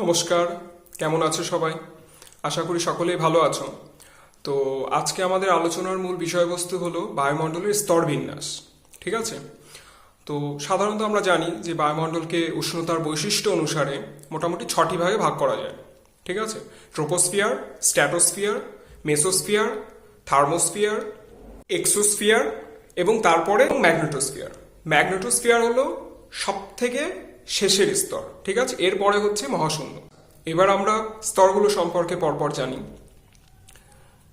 নমস্কার, কেমন আছো সবাই? আশা করি সকলেই ভালো আছো। তো আজকে আমাদের আলোচনার মূল বিষয়বস্তু হলো বায়ুমণ্ডলের স্তর বিন্যাস, ঠিক আছে? তো সাধারণত আমরা জানি যে বায়ুমণ্ডলকে উষ্ণতার বৈশিষ্ট্য অনুসারে মোটামুটি ছটি ভাগে ভাগ করা যায়, ঠিক আছে? Troposphere, stratosphere, mesosphere, thermosphere, exosphere এবং তারপরে ম্যাগনেটোস্ফিয়ার। ম্যাগনেটোস্ফিয়ার হলো সব থেকে শেষের স্তর, ঠিক আছে? এরপরে হচ্ছে মহাশূন্য। এবার আমরা স্তরগুলো সম্পর্কে পরপর জানি।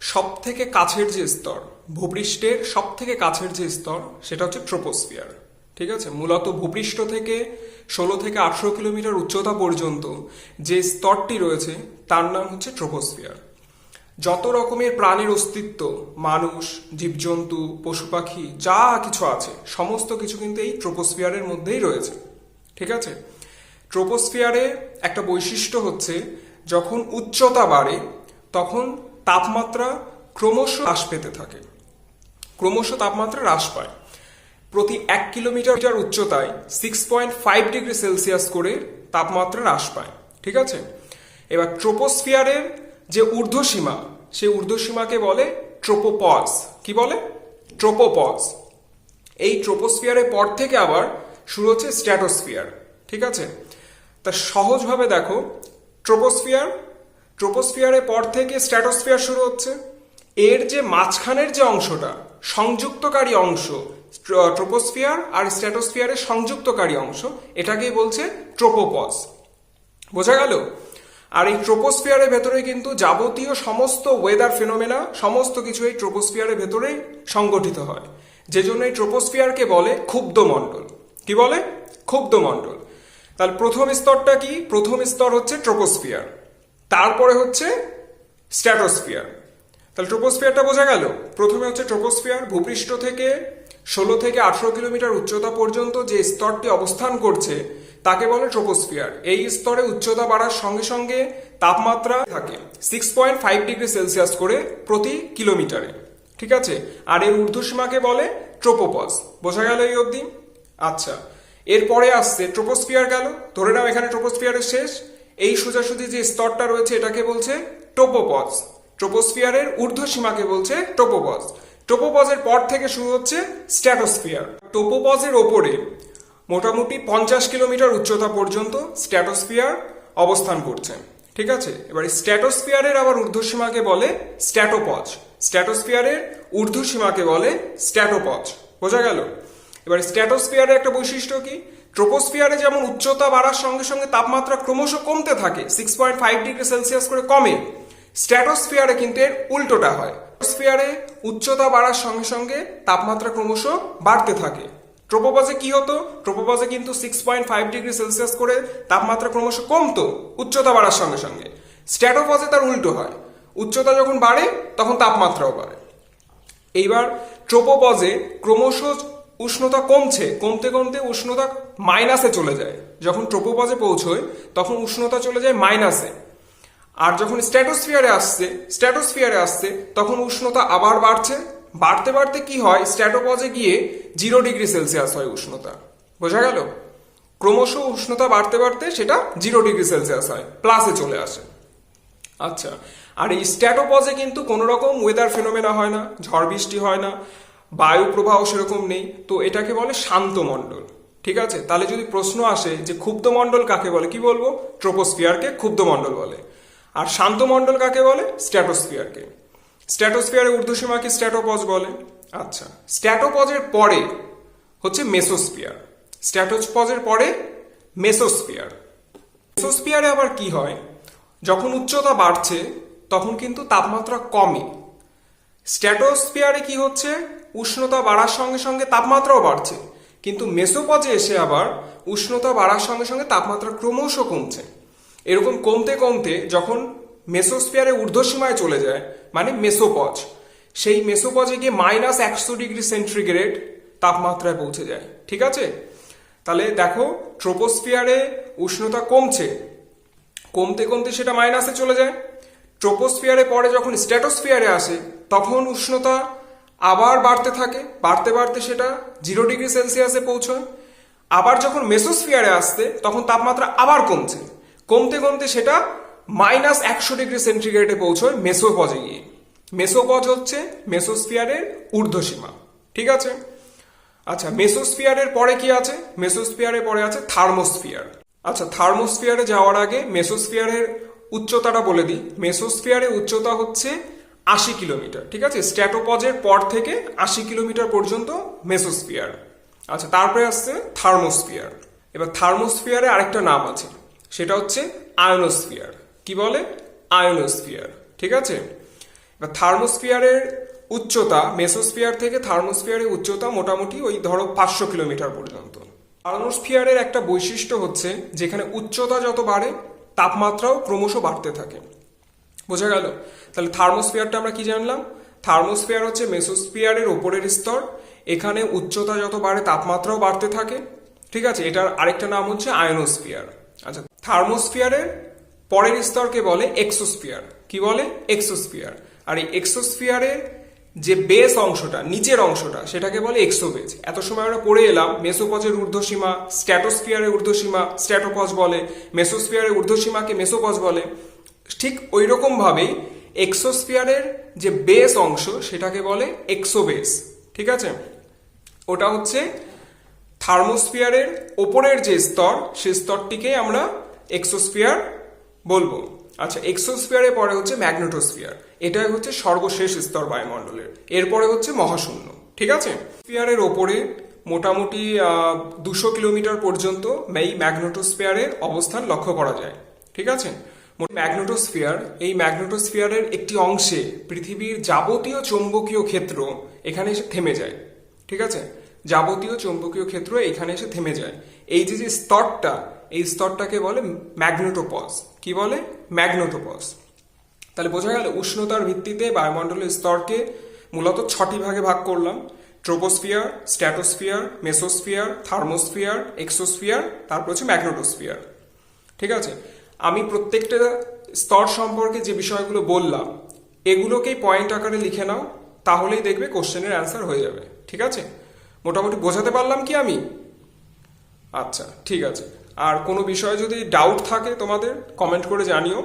সব থেকে কাছের যে স্তর, ভূপৃষ্ঠের সব থেকে কাছের যে স্তর, সেটা হচ্ছে ট্রোপোস্ফিয়ার ঠিক আছে? মূলত ভূপৃষ্ঠ থেকে ষোলো থেকে আঠেরো কিলোমিটার উচ্চতা পর্যন্ত যে স্তরটি রয়েছে, তার নাম হচ্ছে ট্রোপোস্ফিয়ার যত রকমের প্রাণীর অস্তিত্ব, মানুষ, জীবজন্তু, পশু পাখি, যা কিছু আছে, সমস্ত কিছু কিন্তু এই ট্রোপোস্ফিয়ারের মধ্যেই রয়েছে। ঠিক আছে? ট্রোপোস্ফিয়ারে একটা বৈশিষ্ট্য হচ্ছে, যখন উচ্চতা বাড়ে, তখন তাপমাত্রা ক্রমশ হ্রাস পেতে থাকে। ক্রমশ তাপমাত্রা হ্রাস পায়। প্রতি এক কিলোমিটার উচ্চতায় six point five degree Celsius করে তাপমাত্রা হ্রাস পায়। ঠিক আছে? এবার ট্রোপোস্ফিয়ারের যে ঊর্ধ্বসীমা সেই ঊর্ধ্বসীমাকে বলে ট্রোপোপজ কি বলে? ট্রোপোপজ এই ট্রোপোস্ফিয়ারের পর থেকে আবার শুরু হচ্ছে স্ট্র্যাটোস্ফিয়ার, ঠিক আছে? তা সহজভাবে দেখো, ট্রোপোস্ফিয়ার ট্রোপোস্ফিয়ারের পর থেকে স্ট্র্যাটোস্ফিয়ার শুরু হচ্ছে। এর যে মাঝখানের যে অংশটা, সংযুক্তকারী অংশ, ট্র- ট্রোপোস্ফিয়ার আর স্ট্র্যাটোস্ফিয়ারের সংযুক্তকারী অংশ, এটাকেই বলছে ট্রোপোপজ। বোঝা গেল? আর এই ট্রোপোস্ফিয়ারের ভেতরে কিন্তু যাবতীয় সমস্ত ওয়েদার ফেনোমেনা সমস্ত কিছু এই ট্রোপোস্ফিয়ারের ভেতরেই সংগঠিত হয়। যে জন্য এই ট্রোপোস্ফিয়ারকে বলে ক্ষুব্ধ মণ্ডল কি বলে? ক্ষুব্ধ মণ্ডল। তাহলে প্রথম স্তরটা কি? প্রথম স্তর হচ্ছে ট্রোপোস্ফিয়ার। তারপরে হচ্ছে স্ট্র্যাটোস্ফিয়ার। তাহলে ট্রোপোস্ফিয়ারটা বোঝা গেল? প্রথমে হচ্ছে ট্রোপোস্ফিয়ার ভূপৃষ্ঠ থেকে ষোলো থেকে আঠেরো কিলোমিটার উচ্চতা পর্যন্ত যে স্তরটি অবস্থান করছে, তাকে বলে ট্রোপোস্ফিয়ার। এই স্তরে উচ্চতা বাড়ার সঙ্গে সঙ্গে তাপমাত্রা থাকে six point five degree Celsius করে প্রতি কিলোমিটারে। ঠিক আছে? আর এর ঊর্ধ্বসীমাকে বলে ট্রোপোপজ বোঝা গেল এই অবধি? আচ্ছা এরপরে আসছে ট্রোপোস্ফিয়ার গেল, ধরে নাও এখানে ট্রোপোস্ফিয়ারের শেষ। এই সোজাসুজি যে স্তরটা রয়েছে, এটাকে বলছে টোপোপজ। ট্রোপোস্ফিয়ারের ঊর্ধ্বসীমাকে বলছে টোপোপজ। টোপোপজের পর থেকে শুরু হচ্ছে স্ট্র্যাটোস্ফিয়ার টোপোপজের ওপরে মোটামুটি পঞ্চাশ কিলোমিটার উচ্চতা পর্যন্ত স্ট্র্যাটোস্ফিয়ার অবস্থান করছে। ঠিক আছে? এবার স্ট্র্যাটোস্ফিয়ারের আবার ঊর্ধ্বসীমাকে বলে স্ট্র্যাটোপজ স্ট্র্যাটোস্ফিয়ারের ঊর্ধ্বসীমাকে বলে স্ট্র্যাটোপজ বোঝা গেল? এবার স্ট্র্যাটোস্ফিয়ারের একটা বৈশিষ্ট্য কি? ট্রোপোস্ফিয়ারে যেমন উচ্চতা বাড়ার সঙ্গে সঙ্গে তাপমাত্রা ক্রমশ কমতে থাকে six point five degree Celsius করে কমে, স্ট্র্যাটোস্ফিয়ারে কিন্তু এর উল্টোটা হয়। স্ফিয়ারে উচ্চতা বাড়ার সঙ্গে সঙ্গে তাপমাত্রা ক্রমশ বাড়তে থাকে। ট্রোপোপাজে কি হতো? ট্রোপোপাজে কিন্তু six point five degree Celsius করে তাপমাত্রা ক্রমশ কমতো, উচ্চতা বাড়ার সঙ্গে সঙ্গে। স্ট্র্যাটোপজে তার উল্টো হয়। উচ্চতা যখন বাড়ে, তখন তাপমাত্রাও বাড়ে। এইবার ট্রোপোপজে ক্রমশ উষ্ণতা কমছে, কমতে কমতে উষ্ণতা মাইনাসে চলে যায়। যখন ট্রোপোপজে পৌঁছয়, তখন উষ্ণতা চলে যায় মাইনাসে আর যখন স্ট্র্যাটোস্ফিয়ারে আসছে স্ট্র্যাটোস্ফিয়ারে আসছে, তখন উষ্ণতা আবার বাড়ছে। বাড়তে বাড়তে কি হয়? স্ট্র্যাটোপজে গিয়ে জিরো ডিগ্রি সেলসিয়াস হয় উষ্ণতা। বোঝা গেল? ক্রমশ উষ্ণতা বাড়তে বাড়তে সেটা জিরো ডিগ্রি সেলসিয়াস হয় প্লাসে চলে আসে। আচ্ছা আর এই স্ট্যাটোপজে কিন্তু কোনো রকম ওয়েদার ফেনোমেনা হয় না, ঝড় বৃষ্টি হয় না। বায়ু প্রবাহ সেরকম নেই, তো এটাকে বলে শান্ত মণ্ডল। ঠিক আছে? তাহলে যদি প্রশ্ন আসে যে ক্ষুব্ধ মণ্ডল কাকে বলে, কি বলব? ট্রোপোস্ফিয়ারকে ক্ষুব্ধ মণ্ডল বলে। আর শান্ত মণ্ডল কাকে বলে? স্ট্র্যাটোস্ফিয়ারকে স্ট্র্যাটোস্ফিয়ারের ঊর্ধ্বসীমাকে স্ট্র্যাটোপজ বলে? আচ্ছা স্ট্র্যাটোপজের পরে হচ্ছে মেসোস্ফিয়ার স্ট্র্যাটোপজের পরে মেসোস্ফিয়ার মেসোস্ফিয়ারে আবার কি হয়? যখন উচ্চতা বাড়ছে, তখন কিন্তু তাপমাত্রা কমে। স্ট্র্যাটোস্ফিয়ারে কি হচ্ছে? উষ্ণতা বাড়ার সঙ্গে সঙ্গে তাপমাত্রাও বাড়ছে। কিন্তু মেসোপজে এসে আবার উষ্ণতা বাড়ার সঙ্গে সঙ্গে তাপমাত্রা ক্রমশ কমছে। এরকম কমতে কমতে যখন মেসোস্ফিয়ারে ঊর্ধ্বসীমায় চলে যায় মানে মেসোপজ, সেই মেসোপজে গিয়ে মাইনাস একশো ডিগ্রি সেন্টিগ্রেড তাপমাত্রায় পৌঁছে যায়। ঠিক আছে? তাহলে দেখো, ট্রোপোস্ফিয়ারে উষ্ণতা কমছে। কমতে কমতে সেটা মাইনাসে চলে যায়। ট্রোপোস্ফিয়ারে পরে যখন স্ট্র্যাটোস্ফিয়ারে আসে, তখন উষ্ণতা আবার বাড়তে থাকে, বাড়তে বাড়তে সেটা জিরো ডিগ্রি সেলসিয়াসে পৌঁছয়। আবার যখন মেসোস্ফিয়ারে আসতে তখন তাপমাত্রা আবার কমছে। কমতে কমতে সেটা মাইনাস একশো ডিগ্রি সেন্টিগ্রেডে পৌঁছয় মেসোপজে গিয়ে। মেসোপজ হচ্ছে মেসোস্ফিয়ারের ঊর্ধ্বসীমা। ঠিক আছে? আচ্ছা মেসোস্ফিয়ারের পরে কি আছে? মেসোস্ফিয়ারের পরে আছে থার্মোস্ফিয়ার আচ্ছা থার্মোস্ফিয়ারে যাওয়ার আগে মেসোস্ফিয়ারের উচ্চতাটা বলে দিই। মেসোস্ফিয়ারের উচ্চতা হচ্ছে আশি কিলোমিটার, ঠিক আছে? স্ট্যাটোপজের পর থেকে আশি কিলোমিটার পর্যন্ত মেসোস্ফিয়ার। আচ্ছা তারপরে আসছে থার্মোস্ফিয়ার। এবার থার্মোস্ফিয়ারে আরেকটা নাম আছে, সেটা হচ্ছে আয়নোস্ফিয়ার। কি বলে? আয়নোস্ফিয়ার, ঠিক আছে? এবার থার্মোস্ফিয়ারের উচ্চতা, মেসোস্ফিয়ার থেকে থার্মোস্ফিয়ারের উচ্চতা মোটামুটি ওই ধরো পাঁচশো কিলোমিটার পর্যন্ত। আয়নোস্ফিয়ারের একটা বৈশিষ্ট্য হচ্ছে, যেখানে উচ্চতা যত বাড়ে, তাপমাত্রাও ক্রমশ বাড়তে থাকে। বোঝা গেল? তাহলে থার্মোস্ফিয়ারটা আমরা কি জানলাম? থার্মোস্ফিয়ার হচ্ছে মেসোস্ফিয়ারের ওপরের স্তর। এখানে উচ্চতা যত বাড়ে, তাপমাত্রাও বাড়তে থাকে। ঠিক আছে? এটার আরেকটা নাম হচ্ছে আয়নোস্ফিয়ার। আচ্ছা থার্মোস্ফিয়ারের পরের স্তরকে বলে এক্সোস্ফিয়ার। কি বলে? এক্সোস্ফিয়ার। আর এই এক্সোস্ফিয়ারের যে বেস অংশটা, নিচের অংশটা, সেটাকে বলে এক্সোবেজ। এত সময় আমরা পড়ে এলাম, মেসোপজের ঊর্ধ্বসীমা, স্ট্যাটোস্ফিয়ারের ঊর্ধ্বসীমা স্ট্যাটোপজ বলে। মেসোস্ফিয়ারের ঊর্ধ্বসীমাকে মেসোপজ বলে। ঠিক ওই রকম ভাবেই এক্সোস্ফিয়ারের যে বেস অংশ সেটাকে বলে এক্সোবেস ঠিক আছে? ওটা হচ্ছে থার্মোস্ফিয়ারের ওপরের যে স্তর সে স্তরটিকে আমরা এক্সোস্ফিয়ার বলব। আচ্ছা এক্সোস্ফিয়ারের পরে হচ্ছে ম্যাগনেটোস্ফিয়ার এটাই হচ্ছে সর্বশেষ স্তর বায়ুমণ্ডলের। এরপরে হচ্ছে মহাশূন্য, ঠিক আছে? স্ফিয়ারের ওপরে মোটামুটি দুশো কিলোমিটার পর্যন্ত এই ম্যাগনেটোস্ফিয়ারের অবস্থান লক্ষ্য করা যায়, ঠিক আছে? ম্যাগনেটোস্ফিয়ার। এই ম্যাগনেটোস্ফিয়ারের একটি অংশে পৃথিবীর যাবতীয় চৌম্বকীয় ক্ষেত্র এখানে এসে থেমে যায়। ঠিক আছে? যাবতীয় চৌম্বকীয় ক্ষেত্র এখানে এসে থেমে যায়। এই যে যে স্তরটা, এই স্তরটাকে বলে ম্যাগনেটোপজ কি বলে? ম্যাগনেটোপজ তাহলে বোঝা গেল উষ্ণতার ভিত্তিতে বায়ুমণ্ডলের স্তরকে মূলত ছটি ভাগে ভাগ করলাম। Troposphere, stratosphere, mesosphere, thermosphere, exosphere, তারপর হচ্ছে ম্যাগনেটোস্ফিয়ার। ঠিক আছে? আমি প্রত্যেকটা স্তর সম্পর্কে যে বিষয়গুলো বললাম, এগুলোকেই পয়েন্ট আকারে লিখে নাও, তাহলেই দেখবে কোশ্চেনের অ্যান্সার হয়ে যাবে। ঠিক আছে? মোটামুটি বোঝাতে পারলাম কি আমি? আচ্ছা ঠিক আছে। আর কোনো বিষয়ে যদি ডাউট থাকে তোমাদের কমেন্ট করে জানিও।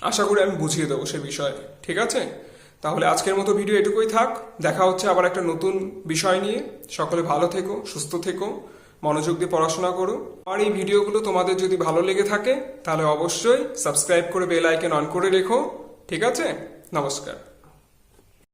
আশা করি আমি বুঝিয়ে দেবো সে বিষয়ে। ঠিক আছে? তাহলে আজকের মতো ভিডিও এটুকুই থাক। দেখা হচ্ছে আবার একটা নতুন বিষয় নিয়ে। সকলে ভালো থেকো, সুস্থ থেকো। মনোযোগ দিয়ে পড়াশোনা করো আর এই ভিডিওগুলো তোমাদের যদি ভালো লেগে থাকে, তাহলে অবশ্যই সাবস্ক্রাইব করে বেল আইকন অন করে রেখো। ঠিক আছে? নমস্কার।